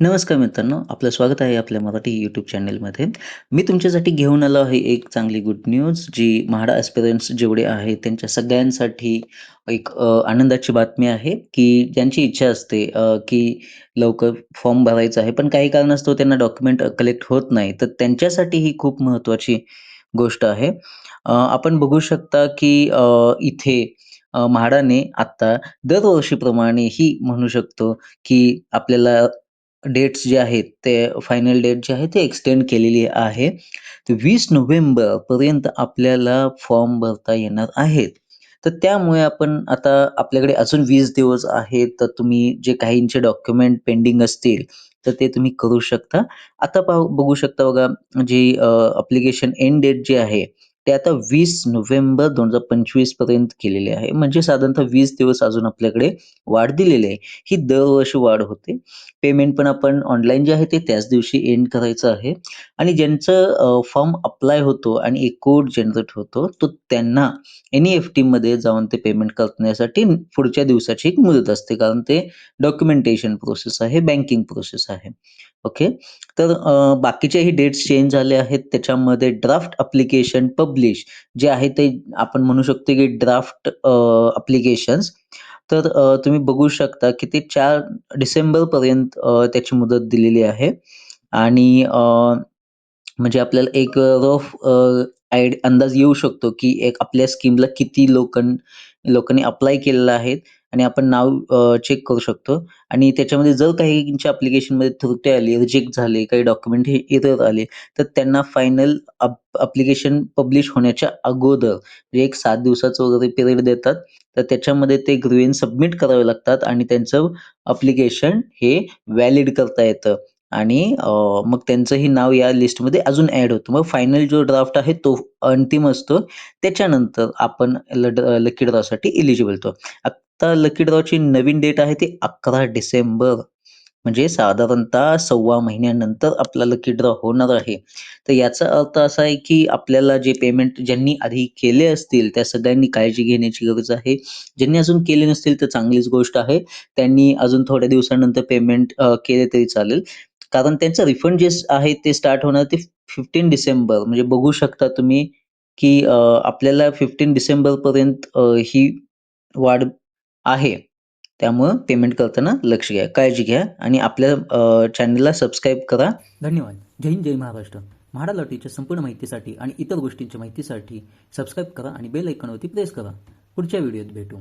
नमस्कार मित्रांनो, आपलं स्वागत आहे आपल्या मराठी यूट्यूब चॅनलमध्ये. मी तुमच्यासाठी घेऊन आलो आहे एक चांगली गुड न्यूज, जी म्हाडा ॲस्पिरंट्स जेवढे आहे त्यांच्या सगळ्यांसाठी एक आनंदाची बातमी आहे, की ज्यांची इच्छा असते की लवकर फॉर्म भरायचा आहे, पण काही कारणास्तव त्यांना डॉक्युमेंट कलेक्ट होत नाही, तर त्यांच्यासाठी ही खूप महत्त्वाची गोष्ट आहे. आपण बघू शकता, की इथे म्हाडाने आत्ता दरवर्षीप्रमाणेही म्हणू शकतो, की आपल्याला डेट्स जे आहेत, ते फायनल डेट जे आहे ते एक्सटेंड केलेली आहे. वीस नोव्हेंबर पर्यंत आपल्याला फॉर्म भरता येणार आहेत. तर त्यामुळे आपण आता आपल्याकडे अजून वीस दिवस आहेत, तर तुम्ही जे काहींचे डॉक्युमेंट पेंडिंग असतील, तर ते तुम्ही करू शकता. आता पाहू बघू शकता बघा, जी अप्लिकेशन एंड डेट जी आहे, ते आता वीस नोव्हेंबर 2025 पर्यंत केलेले आहे. म्हणजे साधारणतः वीस दिवस अजून आपल्याकडे वाढ दिलेली आहे. ही दरवर्षी वाढ होते. पेमेंट पण आपण ऑनलाईन जे आहे ते त्याच दिवशी एंड करायचं आहे आणि ज्यांचं फॉर्म अप्लाय होतो आणि एक कोड जनरेट होतो, तो त्यांना एन-ई-एफ-टीमध्ये जाऊन ते पेमेंट करण्यासाठी पुढच्या दिवसाची एक मुदत असते. कारण ते डॉक्युमेंटेशन प्रोसेस आहे, बँकिंग प्रोसेस आहे. ओके. तर बाकीच्याही डेट्स चेंज झाले आहेत. त्याच्यामध्ये ड्राफ्ट अप्लिकेशन पब्लिश जे आहे ते आपण म्हणू शकतो, की ड्राफ्ट अप्लिकेशन्स. तर तुम्ही बघू शकता, की ते चार डिसेंबरपर्यंत त्याची मुदत दिलेली आहे. आणि म्हणजे आपल्याला एक रफ आयड अंदाज येऊ शकतो, की एक आपल्या स्कीमला किती लोकां लोकांनी अप्लाय केलेलं आहे. आणि आपण नाव चेक करू शकतो आणि त्याच्यामध्ये जर काहींच्या ॲप्लिकेशनमध्ये त्रुटी आली, रिजेक्ट झाले, काही डॉक्युमेंट हे एरर आले, तर त्यांना फायनल अप पब्लिश होण्याच्या अगोदर म्हणजे एक सात दिवसाचा वगैरे पिरियड देतात. तर त्याच्यामध्ये ते ग्रीव्हन्स सबमिट करावे लागतात आणि त्यांचं अप्लिकेशन हे व्हॅलिड करता येतं आणि मग त्यांचंही नाव या लिस्टमध्ये अजून ऍड होतं. मग फायनल जो ड्राफ्ट आहे तो अंतिम असतो. त्याच्यानंतर आपण लड लकी ड्रॉसाठी इलिजिबल तो तर लकी ड्रॉची नवीन डेट आहे ती 11 डिसेंबर म्हणजे साधारणतः सव्वा महिन्यानंतर आपला लकी ड्रॉ होणार आहे. तर याचा अर्थ असा आहे, की आपल्याला जे पेमेंट ज्यांनी आधी केले असतील, त्या सगळ्यांनी काळजी घेण्याची गरज आहे. ज्यांनी अजून केले नसतील तर चांगलीच गोष्ट आहे. त्यांनी अजून थोड्या दिवसानंतर पेमेंट केले तरी चालेल. कारण त्यांचं रिफंड जे आहे ते स्टार्ट होणार ते 15 डिसेंबर म्हणजे बघू शकता तुम्ही, की आपल्याला 15 डिसेंबरपर्यंत पर्यंत ही वाढ आहे. त्यामुळं पेमेंट करताना लक्ष घ्या, काळजी घ्या आणि आपल्या चॅनलला सबस्क्राईब करा. धन्यवाद जय हिंद जय महाराष्ट्र म्हाडा लॉटरीच्या संपूर्ण माहितीसाठी आणि इतर गोष्टींच्या माहितीसाठी सबस्क्राईब करा आणि बेल ऐकॉनवरती प्रेस करा पुढच्या व्हिडिओत भेटू